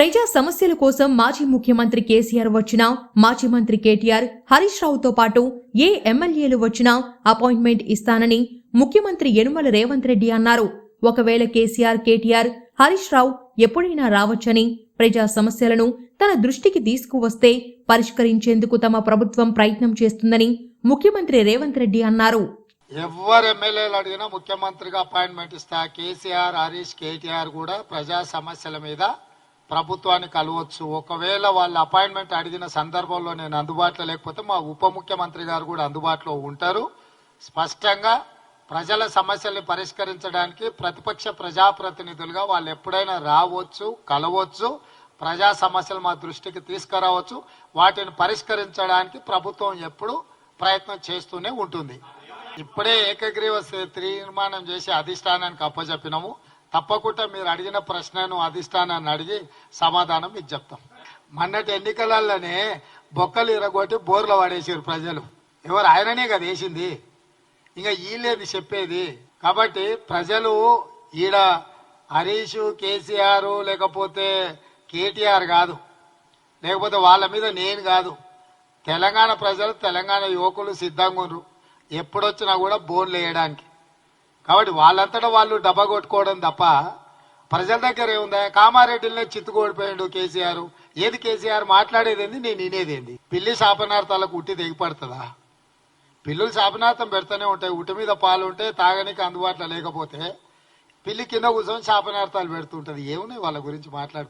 ప్రజా సమస్యల కోసం మాజీ ముఖ్యమంత్రి కేసీఆర్ వచ్చినా మాజీ మంత్రి కేటీఆర్ హరీష్ రావుతో పాటు ఏ ఎమ్మెల్యేలు వచ్చినా అపాయింట్మెంట్ ఇస్తానని ముఖ్యమంత్రి యనుమల రేవంత్ రెడ్డి అన్నారు. ఒకవేళ కేసీఆర్ కేటీఆర్ హరీష్ రావు ఎప్పుడైనా రావచ్చని ప్రజా సమస్యలను తన దృష్టికి తీసుకువస్తే పరిష్కరించేందుకు తమ ప్రభుత్వం ప్రయత్నం చేస్తుందని ముఖ్యమంత్రి రేవంత్ రెడ్డి అన్నారు. ఎవరు ఎమ్మెల్యేలు అడిగినా ముఖ్యమంత్రిగా అపాయింట్మెంట్ ఇస్తా కేసీఆర్ హరీష్ కేటీఆర్ కూడా ప్రజా సమస్యల మీద ప్రభుత్వాన్ని కలవచ్చు. ఒకవేళ వాళ్ళ అపాయింట్మెంట్ అడిగిన సందర్భంలో నేను అందుబాటులో లేకపోతే మా ఉప ముఖ్యమంత్రి గారు కూడా అందుబాటులో ఉంటారు. స్పష్టంగా ప్రజల సమస్యల్ని పరిష్కరించడానికి ప్రతిపక్ష ప్రజాప్రతినిధులుగా వాళ్ళు ఎప్పుడైనా రావచ్చు కలవచ్చు ప్రజా సమస్యలు మా దృష్టికి తీసుకురావచ్చు. వాటిని పరిష్కరించడానికి ప్రభుత్వం ఎప్పుడు ప్రయత్నం చేస్తూనే ఉంటుంది. ఇప్పుడే ఏకగ్రీవ తీర్మానం చేసి అధిష్టానానికి అప్పచెప్పినాము తప్పకుండా మీరు అడిగిన ప్రశ్నను అధిష్టానాన్ని అడిగి సమాధానం మీకు చెప్తాం. మొన్నటి ఎన్నికలలోనే బొక్కలు ఇరగొట్టి బోర్లు పడేసారు ప్రజలు. ఎవరు ఆయననే కదా వేసింది. ఇంకా వీళ్ళేది చెప్పేది. కాబట్టి ప్రజలు ఈడ హరీష్ కేసీఆర్ లేకపోతే కేటీఆర్ కాదు. లేకపోతే వాళ్ళ మీద నేను కాదు. తెలంగాణ ప్రజలు తెలంగాణ యువకులు సిద్ధంగా ఉన్నారు ఎప్పుడొచ్చినా కూడా బోన్లు వేయడానికి. కాబట్టి వాళ్ళంతటా వాళ్ళు డబ్బా కొట్టుకోవడం తప్ప ప్రజల దగ్గర ఏముందా? కామారెడ్డిలో చిత్తుకోడిపోయాడు కేసీఆర్. ఏది కేసీఆర్ మాట్లాడేదేంది? నేను వినేదేంది? పిల్లి శాపనార్థాలకు ఉట్టి దిగిపడుతుందా పిల్లులు శాపనార్థం పెడతానే ఉంటాయి. ఉట్టి మీద పాలు ఉంటే తాగనికి అందుబాటులో లేకపోతే పిల్లి కింద కూర్చొని శాపనార్థాలు పెడుతుంటది. ఏమున్నాయి వాళ్ళ గురించి మాట్లాడుకో